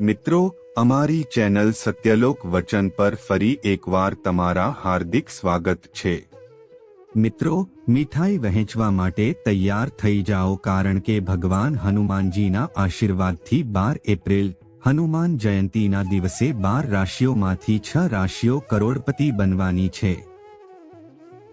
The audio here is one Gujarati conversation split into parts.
મિત્રો, અમારી ચેનલ સત્યલોક વચન પર ફરી એકવાર તમારા હાર્દિક સ્વાગત છે. મિત્રો, મીઠાઈ વહેંચવા માટે તૈયાર થઈ જાઓ કારણ કે ભગવાન હનુમાનજીના આશીર્વાદથી બાર એપ્રિલ, હનુમાન જયંતીના દિવસે બાર રાશિઓમાંથી છ રાશિઓ કરોડપતિ બનવાની છે.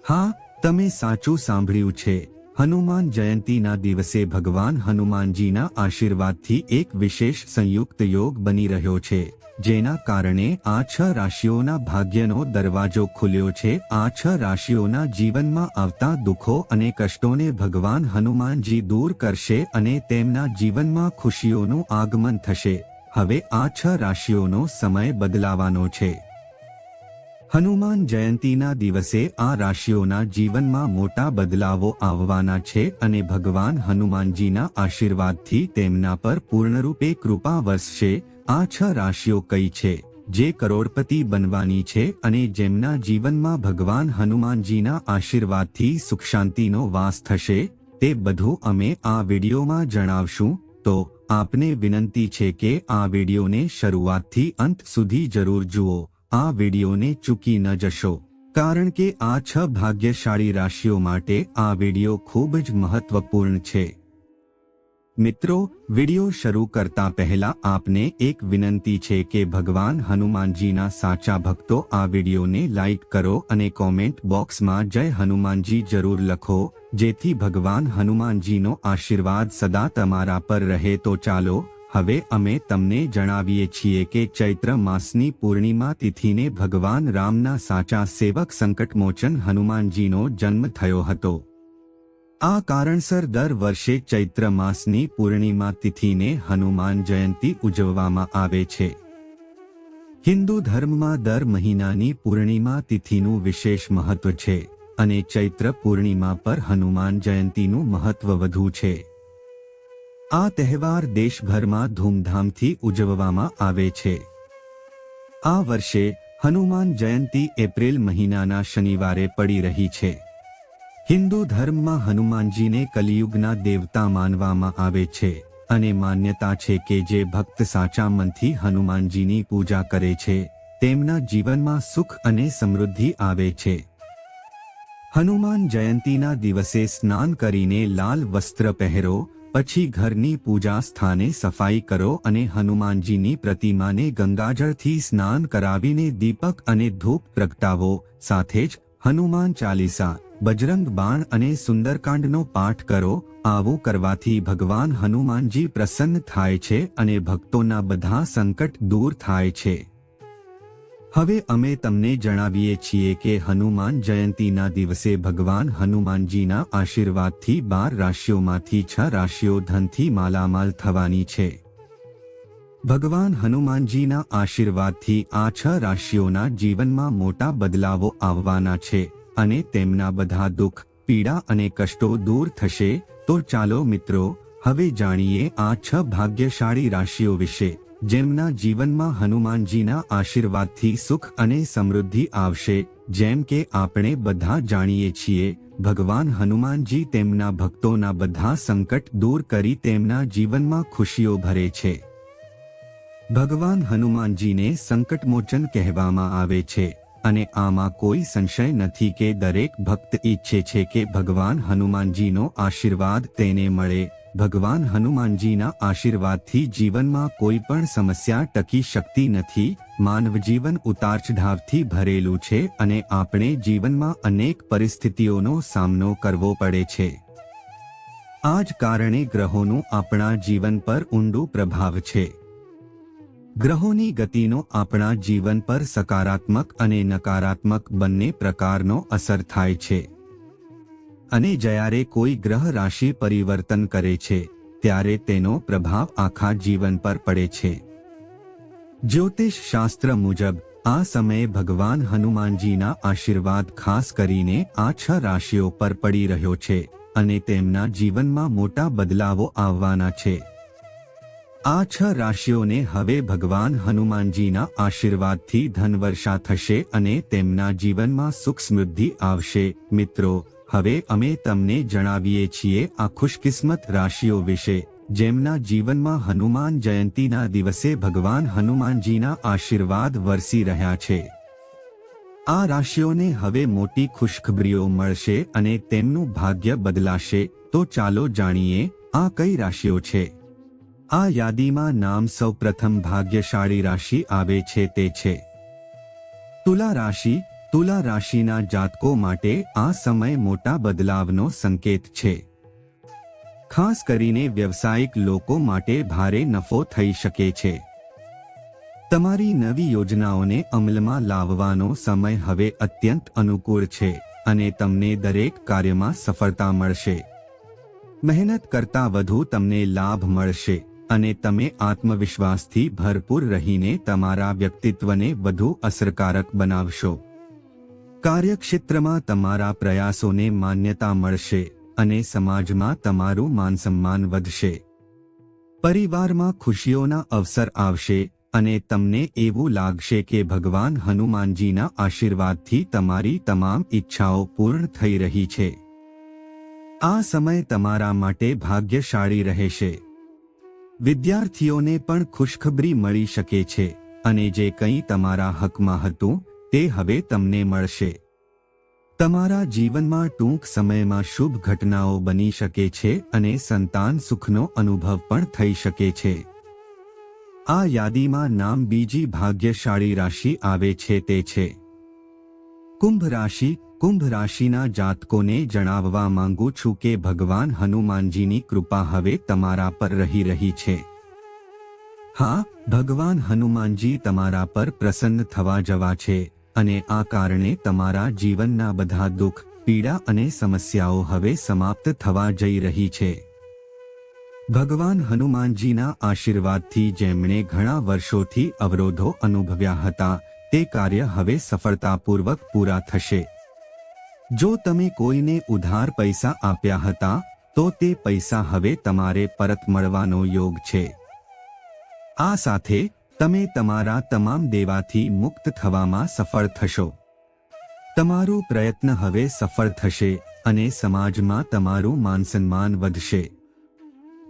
હા, તમે સાચું સાંભળ્યું છે. હનુમાન જયંતીના દિવસે ભગવાન હનુમાનજીના આશીર્વાદથી એક વિશેષ સંયુક્ત યોગ બની રહ્યો છે, જેના કારણે આ છ રાશિઓના ભાગ્યનો દરવાજો ખુલ્યો છે. આ છ રાશિઓના જીવનમાં આવતા દુઃખો અને કષ્ટોને ભગવાન હનુમાનજી દૂર કરશે અને તેમના જીવનમાં ખુશીઓનું આગમન થશે. હવે આ છ રાશિઓનો સમય બદલાવાનો છે. હનુમાન જયંતીના દિવસે આ રાશિઓના જીવનમાં મોટા બદલાવો આવવાના છે અને ભગવાન હનુમાનજીના આશીર્વાદથી તેમના પર પૂર્ણરૂપે કૃપા વરસશે. આ છ રાશિઓ કઈ છે? જે કરોડપતિ બનવાની છે અને જેમના જીવનમાં ભગવાન હનુમાનજીના આશીર્વાદથી સુખ શાંતિનો વાસ થશે, તે બધું અમે આ વિડીયોમાં જણાવશું. તો આપને વિનંતી છે કે આ વિડીયોને શરૂઆતથી અંત સુધી જરૂર જુઓ. આ વિડીયોને ચૂકી ન જશો. કારણ કે આ છ ભાગ્યશાળી રાશિઓ માટે આ વીડિયો ખૂબ જ મહત્વપૂર્ણ છે. મિત્રો, વીડિયો શરૂ કરતા પહેલા આપને એક વિનંતી છે કે ભગવાન હનુમાનજીના સાચા ભક્તો આ વિડીયોને લાઇક કરો અને કોમેન્ટ બોક્સમાં જય હનુમાનજી જરૂર લખો, જેથી ભગવાન હનુમાનજીનો આશીર્વાદ સદા તમારા પર રહે તો ચાલો હવે અમે તમને જણાવીએ છીએ કે ચૈત્ર માસની પૂર્ણિમા તિથિને ભગવાન રામના સાચા સેવક સંકટમોચન હનુમાનજીનો જન્મ થયો હતો. આ કારણસર દર વર્ષે ચૈત્ર માસની પૂર્ણિમા તિથિને હનુમાન જયંતી ઉજવવામાં આવે છે. હિન્દુ ધર્મમાં દર મહિનાની પૂર્ણિમા તિથિનું વિશેષ મહત્વ છે અને ચૈત્ર પૂર્ણિમા પર હનુમાન જયંતીનું મહત્વ વધુ છે. આ તહેવાર દેશભરમાં ધૂમધામથી ઉજવવામાં આવે છે. આ વર્ષે હનુમાન જયંતી એપ્રિલ મહિનાના શનિવારે પડી રહી છે. હિન્દુ ધર્મમાં હનુમાનજીને કલિયુગના દેવતા માનવામાં આવે છે અને માન્યતા છે કે જે ભક્ત સાચા મનથી હનુમાનજીની પૂજા કરે છે, તેમના જીવનમાં સુખ અને સમૃદ્ધિ આવે છે. હનુમાન જયંતીના દિવસે સ્નાન કરીને લાલ વસ્ત્ર પહેરો પછી ઘરની પૂજા સ્થાને સફાઈ કરો અને હનુમાનજીની પ્રતિમાને ગંગાજળથી સ્નાન કરાવીને દીપક અને ધૂપ પ્રગટાવો. સાથે જ હનુમાન ચાલીસા, બજરંગ બાણ અને સુંદરકાંડનો પાઠ કરો. આવું કરવાથી ભગવાન હનુમાનજી પ્રસન્ન થાય છે અને ભક્તોના બધા સંકટ દૂર થાય છે. હવે અમે તમને જણાવીએ છીએ કે હનુમાન જયંતીના દિવસે ભગવાન હનુમાનજીના આશીર્વાદથી બાર રાશિઓમાંથી છ રાશિઓ ધનથી માલામાલ થવાની છે. ભગવાન હનુમાનજીના આશીર્વાદથી આ છ રાશિઓના જીવનમાં મોટા બદલાવો આવવાના છે અને તેમના બધા દુઃખ, પીડા અને કષ્ટો દૂર થશે. તો ચાલો મિત્રો, હવે જાણીએ આ છ ભાગ્યશાળી રાશિઓ વિશે. જેમના જીવનમાં હનુમાનજીના આશીર્વાદથી સુખ અને સમૃદ્ધિ આવશે, જેમ કે આપણે બધા જાણીએ છીએ, ભગવાન હનુમાનજી તેમના ભક્તોના બધા સંકટ દૂર કરી તેમના જીવનમાં ખુશીઓ ભરે છે. ભગવાન હનુમાનજીને સંકટમોચન કહેવામાં આવે છે, અને આમાં કોઈ સંશય નથી કે દરેક ભક્ત ઈચ્છે છે કે ભગવાન હનુમાનજીનો આશીર્વાદ તેને મળે. ભગવાન હનુમાનજીના આશીર્વાદથી જીવનમાં કોઈ પણ સમસ્યા ટકી શકતી નથી, માનવ જીવન ઉતાર ભરેલું છે અને આપણે જીવનમાં અનેક પરિસ્થિતિઓનો સામનો કરવો પડે છે. આ જ કારણે ગ્રહોનું આપણા જીવન પર ઊંડું પ્રભાવ છે. ગ્રહોની ગતિનો આપણા જીવન પર સકારાત્મક અને નકારાત્મક બંને પ્રકારનો અસર થાય છે. અને જ્યારે કોઈ ગ્રહ રાશિ પરિવર્તન કરે છે, ત્યારે તેનો પ્રભાવ આખા જીવન પર પડે છે. જ્યોતિષ શાસ્ત્ર મુજબ, આ સમયે ભગવાન હનુમાનજીના આશીર્વાદ ખાસ કરીને આ છ રાશિઓ પર પડી રહ્યો છે અને તેમના જીવનમાં મોટા બદલાવો આવવાના છે. આ છ રાશિઓને હવે ભગવાન હનુમાનજીના આશીર્વાદથી ધનવર્ષા થશે અને તેમના જીવનમાં સુખ સમૃદ્ધિ આવશે. મિત્રો હવે અમે તમને જણાવીએ છીએ આ ખુશકિસ્મત રાશિઓ વિશે, જેમના જીવનમાં હનુમાન જયંતીના દિવસે ભગવાન હનુમાનજીના આશીર્વાદ વરસી રહ્યા છે. આ રાશિઓને હવે મોટી ખુશખબરીઓ મળશે અને તેમનું ભાગ્ય બદલાશે, તો ચાલો જાણીએ આ કઈ રાશિઓ છે. આ યાદીમાં નામ સૌ પ્રથમ ભાગ્યશાળી રાશિ આવે છે તે છે. તુલા રાશિ તુલા રાશિના જાતકો માટે આ સમય મોટા બદલાવનો સંકેત છે. ખાસ કરીને વ્યવસાયિક લોકો માટે ભારે નફો થઈ શકે છે. તમારી નવી યોજનાઓને અમલમાં લાવવાનો સમય હવે અત્યંત અનુકૂળ છે અને તમને દરેક કાર્યમાં સફળતા મળશે. મહેનત કરતા વધુ તમને લાભ મળશે અને તમે આત્મવિશ્વાસથી ભરપૂર રહીને તમારા વ્યક્તિત્વને વધુ અસરકારક બનાવશો. કાર્યક્ષેત્રમાં તમારા પ્રયાસોને માન્યતા મળશે અને સમાજમાં તમારું માનસન્માન વધશે. પરિવારમાં ખુશીઓના અવસર આવશે અને તમને એવું લાગશે કે ભગવાન હનુમાનજીના આશીર્વાદથી તમારી તમામ ઈચ્છાઓ પૂર્ણ થઈ રહી છે. આ સમય તમારા માટે ભાગ્યશાળી રહેશે. વિદ્યાર્થીઓને પણ ખુશખબરી મળી શકે છે અને જે કંઈ તમારા હકમાં હતું તે હવે તમને મળશે. તમારા જીવનમાં ટૂંક સમયમાં શુભ ઘટનાઓ બની શકે છે અને સંતાન સુખનો અનુભવ પણ થઈ શકે છે. આ યાદીમાં નામ બીજી ભાગ્યશાળી રાશિ આવે છે તે છે. કુંભ રાશિ, કુંભ રાશિના જાતકોને જણાવવા માંગુ છું કે ભગવાન હનુમાનજીની કૃપા હવે તમારા પર રહી રહી છે. હા, ભગવાન હનુમાનજી તમારા પર પ્રસન્ન થવા જવા છે. અને આ કારણે તમારા જીવનના બધા દુઃખ, પીડા અને સમસ્યાઓ હવે સમાપ્ત થવા જઈ રહી છે. ભગવાન હનુમાનજીના આશીર્વાદથી જેમણે ઘણા વર્ષોથી અવરોધો અનુભવ્યા હતા, તે કાર્ય હવે સફળતાપૂર્વક પૂરા થશે. જો તમે કોઈને ઉધાર પૈસા આપ્યા હતા, તો તે પૈસા હવે તમારે પરત મળવાનો યોગ છે. આ સાથે તમે તમારા તમામ દેવાથી મુક્ત થવામાં સફળ થશો. તમારું પ્રયત્ન હવે સફળ થશે અને સમાજમાં તમારું માનસન્માન વધશે.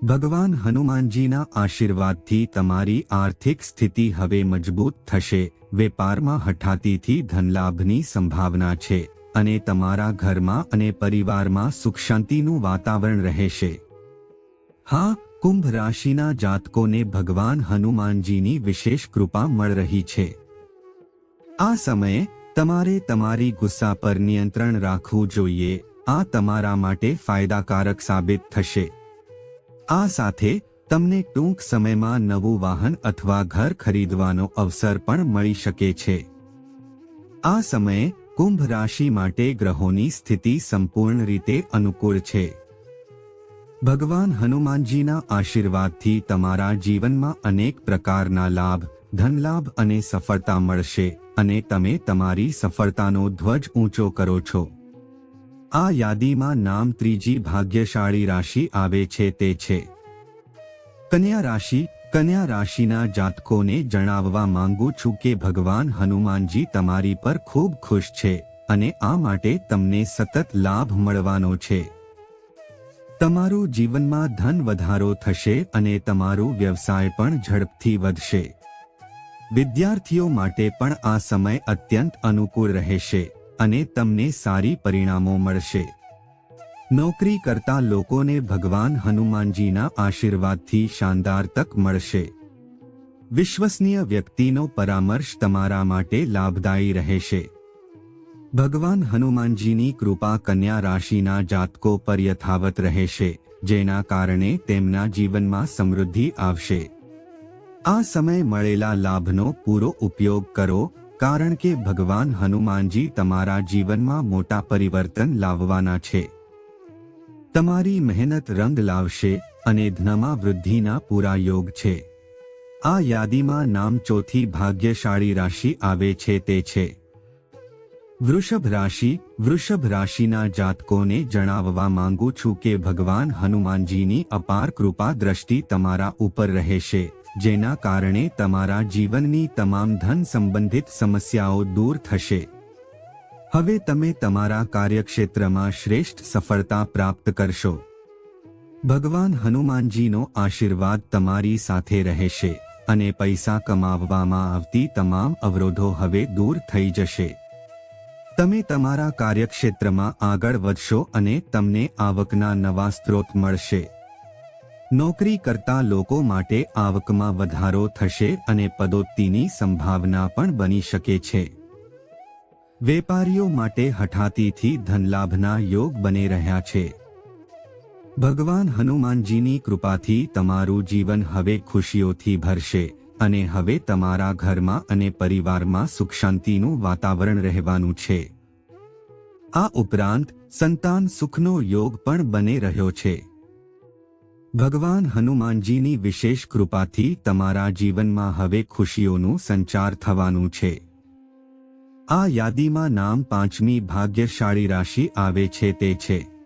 ભગવાન હનુમાનજીના આશીર્વાદથી તમારી આર્થિક સ્થિતિ હવે મજબૂત થશે. વેપારમાં હઠાતીથી ધનલાભની સંભાવના છે અને તમારા ઘરમાં અને પરિવારમાં સુખ શાંતિનું વાતાવરણ રહેશે. હા કુંભ રાશિના જાતકોને ભગવાન હનુમાનજીની વિશેષ કૃપા મળ રહી છે. આ સમયે તમારે તમારી ગુસ્સા પર નિયંત્રણ રાખવું જોઈએ. આ તમારા માટે ફાયદાકારક સાબિત થશે. આ સાથે તમને ટૂંક સમયમાં નવું વાહન અથવા ઘર ખરીદવાનો અવસર પણ મળી શકે છે. આ સમયે કુંભ રાશિ માટે ગ્રહોની સ્થિતિ સંપૂર્ણ રીતે અનુકૂળ છે. ભગવાન હનુમાનજીના આશીર્વાદથી તમારા જીવનમાં અનેક પ્રકારના લાભ, ધનલાભ અને સફળતા મળશે અને તમે તમારી સફળતાનો ધ્વજ ઊંચો કરો છો. આ યાદીમાં નામ ત્રીજી ભાગ્યશાળી રાશિ આવે છે તે છે. કન્યા રાશિ, કન્યા રાશિના જાતકોને જણાવવા માંગુ છું કે ભગવાન હનુમાનજી તમારી પર ખૂબ ખુશ છે અને આ માટે તમને સતત લાભ મળવાનો છે. તમારું જીવનમાં ધન વધારો થશે અને તમારું વ્યવસાય પણ ઝડપથી વધશે. વિદ્યાર્થીઓ માટે પણ આ સમય અત્યંત અનુકૂળ રહેશે અને તમને સારી પરિણામો મળશે. નોકરી કરતા લોકોને ભગવાન હનુમાનજીના આશીર્વાદથી શાનદાર તક મળશે. વિશ્વસનીય વ્યક્તિનો પરામર્શ તમારા માટે લાભદાયી રહેશે. ભગવાન હનુમાનજીની કૃપા કન્યા રાશિના જાતકો પર યથાવત રહેશે, જેના કારણે તેમના જીવનમાં સમૃદ્ધિ આવશે. આ સમય મળેલા લાભનો પૂરો ઉપયોગ કરો, કારણ કે ભગવાન હનુમાનજી તમારા જીવનમાં મોટા પરિવર્તન લાવવાના છે. તમારી મહેનત રંગ લાવશે અને ધનમાં વૃદ્ધિના પૂરા યોગ છે. આ યાદીમાં નામ ચોથી ભાગ્યશાળી રાશિ આવે છે તે છે. વૃષભ રાશિ, વૃષભ રાશિના જાતકોને જણાવવા માંગુ છું કે ભગવાન હનુમાનજીની અપાર કૃપા દ્રષ્ટિ તમારા ઉપર રહેશે, જેના કારણે તમારા જીવનની તમામ ધન સંબંધિત સમસ્યાઓ દૂર થશે. હવે તમે તમારા કાર્યક્ષેત્રમાં શ્રેષ્ઠ સફળતા પ્રાપ્ત કરશો. ભગવાન હનુમાનજીનો આશીર્વાદ તમારી સાથે રહેશે અને પૈસા કમાવવામાં આવતી તમામ અવરોધો હવે દૂર થઈ જશે. તમે તમારા કાર્યક્ષેત્રમાં આગળ વધશો અને તમને આવકના નવા સ્ત્રોત મળશે. નોકરી કરતા લોકો માટે આવકમાં વધારો થશે અને પદોત્તિની સંભાવના પણ બની શકે છે. વેપારીઓ માટે હઠાતીથી ધનલાભના યોગ બની રહ્યા છે. ભગવાન હનુમાનજીની કૃપાથી તમારું જીવન હવે ખુશીઓથી ભરશે. અને હવે તમારા ઘરમાં અને પરિવારમાં સુખ શાંતિનું વાતાવરણ રહેવાનું છે. આ ઉપરાંત સંતાન સુખનો યોગ પણ બની રહ્યો છે. ભગવાન હનુમાનજીની વિશેષ કૃપાથી તમારા જીવનમાં હવે ખુશીઓનું સંચાર થવાનું છે. આ યાદીમાં નામ પાંચમી ભાગ્યશાળી રાશિ આવે છે તે છે.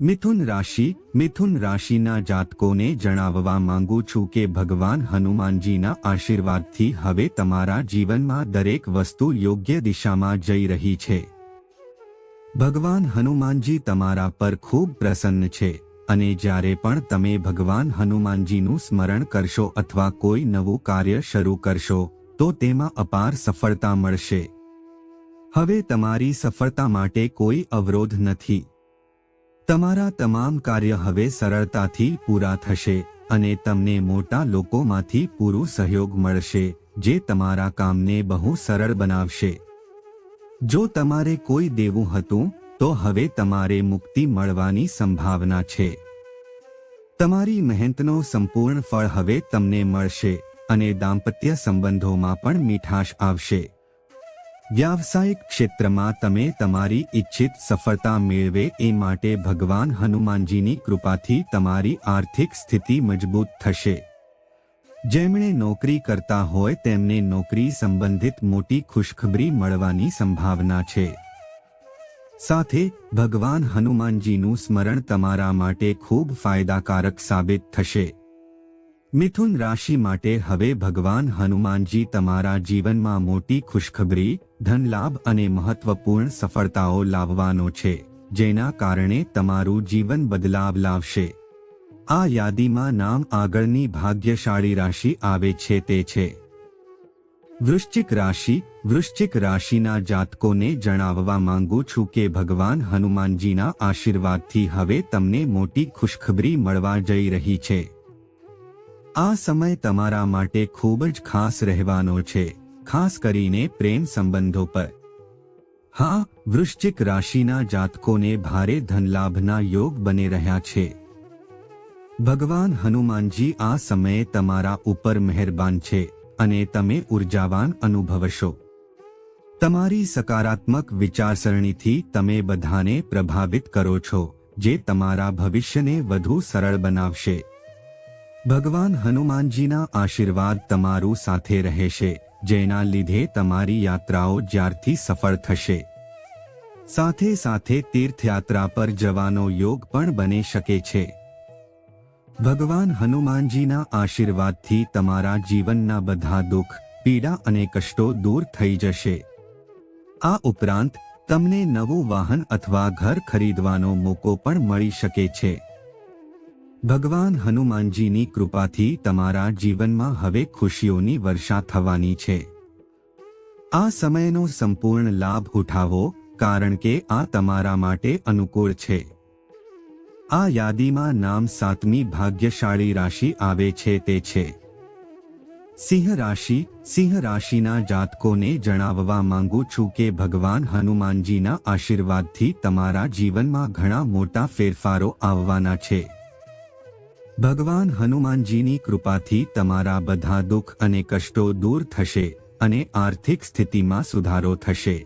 મિથુન રાશિ, મિથુન રાશિના જાતકોને જણાવવા માંગુ છું કે ભગવાન હનુમાનજીના આશીર્વાદથી હવે તમારા જીવનમાં દરેક વસ્તુ યોગ્ય દિશામાં જઈ રહી છે. ભગવાન હનુમાનજી તમારા પર ખૂબ પ્રસન્ન છે અને જ્યારે પણ તમે ભગવાન હનુમાનજીનું સ્મરણ કરશો અથવા કોઈ નવું કાર્ય શરૂ કરશો, તો તેમાં અપાર સફળતા મળશે. હવે તમારી સફળતા માટે કોઈ અવરોધ નથી. તમારા તમામ કાર્ય હવે સરળતાથી પૂરા થશે અને તમને મોટા લોકોમાંથી પૂરું સહયોગ મળશે, જે તમારા કામને બહુ સરળ બનાવશે. જો તમારે કોઈ દેવું હતું, તો હવે તમારે મુક્તિ મળવાની સંભાવના છે. તમારી મહેનતનો સંપૂર્ણ ફળ હવે તમને મળશે અને દાંપત્ય સંબંધોમાં પણ મીઠાશ આવશે. વ્યાવસાયિક ક્ષેત્રમાં તમે તમારી ઈચ્છિત સફળતા મેળવે એ માટે ભગવાન હનુમાનજીની કૃપાથી તમારી આર્થિક સ્થિતિ મજબૂત થશે. જેમણે નોકરી કરતા હોય તેમને નોકરી સંબંધિત મોટી ખુશખબરી મળવાની સંભાવના છે. સાથે, ભગવાન હનુમાનજીનું સ્મરણ તમારા માટે ખૂબ ફાયદાકારક સાબિત થશે. મિથુન રાશિ માટે હવે ભગવાન હનુમાનજી તમારા જીવનમાં મોટી ખુશખબરી, ધનલાભ અને મહત્વપૂર્ણ સફળતાઓ લાવવાનો છે, જેના કારણે તમારું જીવન બદલાવ લાવશે. આ યાદીમાં નામ આગળની ભાગ્યશાળી રાશિ આવે છે તે છે. વૃશ્ચિક રાશિ, વૃશ્ચિક રાશિના જાતકોને જણાવવા માંગુ છું કે ભગવાન હનુમાનજીના આશીર્વાદથી હવે તમને મોટી ખુશખબરી મળવા જઈ રહી છે. આ સમય તમારા માટે ખૂબ જ ખાસ રહેવાનો છે, ખાસ કરીને પ્રેમ સંબંધો પર. હા, વૃશ્ચિક રાશિના જાતકોને ભારે ધનલાભના યોગ બની રહ્યા છે. ભગવાન હનુમાનજી આ સમયે તમારા ઉપર મહેરબાન છે અને તમે ઉર્જાવાન અનુભવશો. તમારી સકારાત્મક વિચારસરણીથી તમે બધાને પ્રભાવિત કરો છો, જે તમારા ભવિષ્યને વધુ સરળ બનાવશે. ભગવાન હનુમાનજીના આશીર્વાદ તમારું સાથે રહેશે, જેના લીધે તમારી યાત્રાઓ જ્યારથી સફળ થશે. સાથે સાથે તીર્થયાત્રા પર જવાનો યોગ પણ બની શકે છે. ભગવાન હનુમાનજીના આશીર્વાદથી તમારા જીવનના બધા દુઃખ, પીડા અને કષ્ટો દૂર થઈ જશે. આ ઉપરાંત, તમને નવું વાહન અથવા ઘર ખરીદવાનો મોકો પણ મળી શકે છે. ભગવાન હનુમાનજીની કૃપાથી તમારા જીવનમાં હવે ખુશીઓની વર્ષા થવાની છે. આ સમયનો સંપૂર્ણ લાભ ઉઠાવો, કારણ કે આ તમારા માટે અનુકૂળ છે. આ યાદીમાં નામ સાતમી ભાગ્યશાળી રાશિ આવે છે તે છે. સિંહ રાશિ, સિંહ રાશિના જાતકોને જણાવવા માંગુ છું કે ભગવાન હનુમાનજીના આશીર્વાદથી તમારા જીવનમાં ઘણા મોટા ફેરફારો આવવાના છે. ભગવાન હનુમાનજીની કૃપાથી તમારા બધા દુઃખ અને કષ્ટો દૂર થશે અને આર્થિક સ્થિતિમાં સુધારો થશે.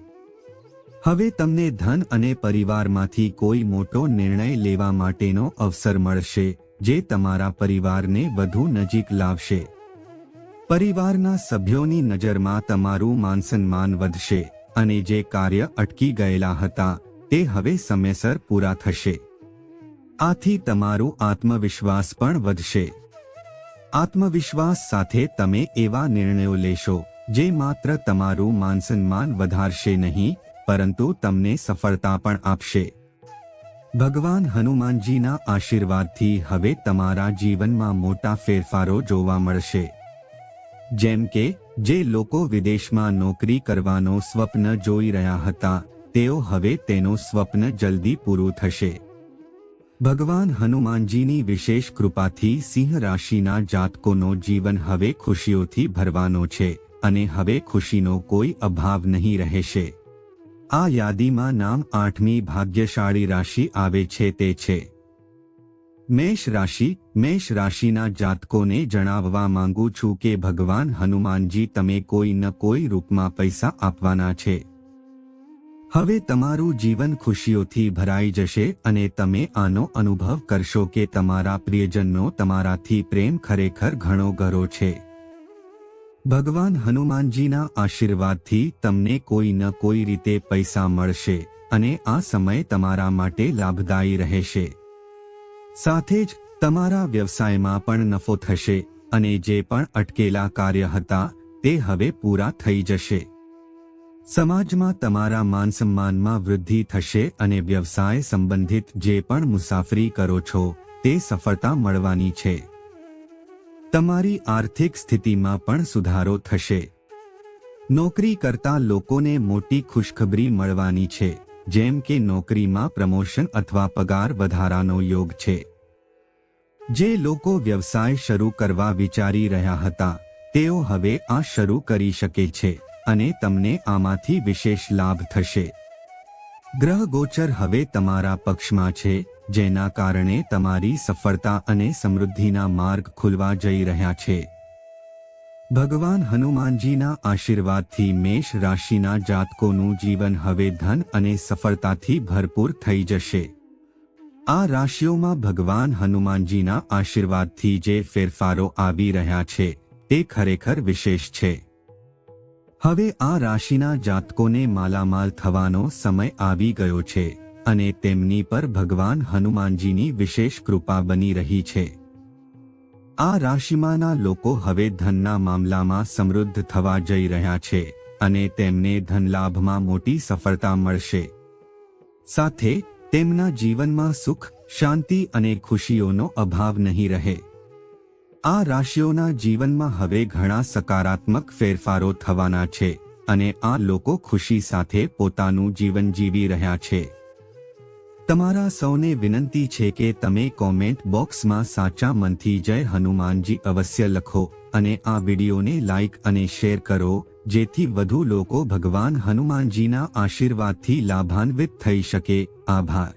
હવે તમને ધન અને પરિવારમાંથી કોઈ મોટો નિર્ણય લેવા માટેનો અવસર મળશે, જે તમારા પરિવારને વધુ નજીક લાવશે. પરિવારના સભ્યોની નજરમાં તમારું માનસન્માન વધશે અને જે કાર્ય અટકી ગયેલા હતા, તે હવે સમયસર પૂરા થશે. આથી તમારું આત્મવિશ્વાસ પણ વધશે. આત્મવિશ્વાસ સાથે તમે એવા નિર્ણયો લેશો, જે માત્ર તમારું માનસન્માન વધારશે નહીં, પરંતુ તમને સફળતા પણ આપશે. ભગવાન હનુમાનજીના આશીર્વાદથી હવે તમારા જીવનમાં મોટા ફેરફારો જોવા મળશે. જેમ કે, જે લોકો વિદેશમાં નોકરી કરવાનો સ્વપ્ન જોઈ રહ્યા હતા, તેઓ હવે તેનું સ્વપ્ન જલ્દી પૂરું થશે. ભગવાન હનુમાનજીની વિશેષ કૃપાથી સિંહ રાશિના જાતકોનો જીવન હવે ખુશીઓથી ભરવાનો છે અને હવે ખુશીનો કોઈ અભાવ નહીં રહેશે. આ યાદીમાં નામ આઠમી ભાગ્યશાળી રાશિ આવે છે તે છે. મેષ રાશિ, મેષ રાશિના જાતકોને જણાવવા માંગુ છું કે ભગવાન હનુમાનજી તમે કોઈ ન કોઈ રૂપમાં પૈસા આપવાના છે. હવે તમારું જીવન ખુશીઓથી ભરાઈ જશે અને તમે આનો અનુભવ કરશો કે તમારા પ્રિયજનનો તમારાથી પ્રેમ ખરેખર ઘણો ગરો છે. ભગવાન હનુમાનજીના આશીર્વાદથી તમને કોઈ ન કોઈ રીતે પૈસા મળશે અને આ સમય તમારા માટે લાભદાયી રહેશે. સાથે જ તમારા વ્યવસાયમાં પણ નફો થશે અને જે પણ અટકેલા કાર્ય હતા તે હવે પૂરા થઈ જશે. સમાજમાં તમારા માન સન્માનમાં વૃદ્ધિ થશે અને વ્યવસાય સંબંધિત જે પણ મુસાફરી કરો છો, તે સફળતા મળવાની છે. તમારી આર્થિક સ્થિતિમાં પણ સુધારો થશે. નોકરી કરતા લોકોને મોટી ખુશખબરી મળવાની છે, જેમ કે નોકરીમાં પ્રમોશન અથવા પગાર વધારાનો યોગ છે. જે લોકો વ્યવસાય શરૂ કરવા વિચારી રહ્યા હતા, તેઓ હવે આ શરૂ કરી શકે છે. અને તમને આમાંથી વિશેષ લાભ થશે. ગ્રહ ગોચર હવે તમારા પક્ષમાં છે, જેના કારણે તમારી સફળતા અને સમૃદ્ધિના માર્ગ ખુલવા જઈ રહ્યા છે. ભગવાન હનુમાનજીના આશીર્વાદથી મેષ રાશિના જાતકોનું જીવન હવે ધન અને સફળતાથી ભરપૂર થઈ જશે. આ રાશિઓમાં ભગવાન હનુમાનજીના આશીર્વાદથી જે ફેરફારો આવી રહ્યા છે, તે ખરેખર વિશેષ છે. હવે આ રાશિના જાતકોને માલામાલ થવાનો સમય આવી ગયો છે અને તેમની પર ભગવાન હનુમાનજીની વિશેષ કૃપા બની રહી છે. આ રાશિમાંના લોકો હવે ધનના મામલામાં સમૃદ્ધ થવા જઈ રહ્યા છે અને તેમને ધનલાભમાં મોટી સફળતા મળશે. સાથે તેમના જીવનમાં સુખ, શાંતિ અને ખુશીઓનો અભાવ નહીં રહે. આ રાશિઓના જીવનમાં હવે ઘણા સકારાત્મક ફેરફારો થવાના છે અને આ લોકો ખુશી સાથે પોતાનું જીવન જીવી રહ્યા છે. તમારા સૌને વિનંતી છે કે તમે કોમેન્ટ બોક્સમાં સાચા મનથી જય હનુમાનજી અવશ્ય લખો અને આ વિડીયોને લાઇક અને શેર કરો, જેથી વધુ લોકો ભગવાન હનુમાનજીના આશીર્વાદથી લાભાન્વિત થઈ શકે. આભાર.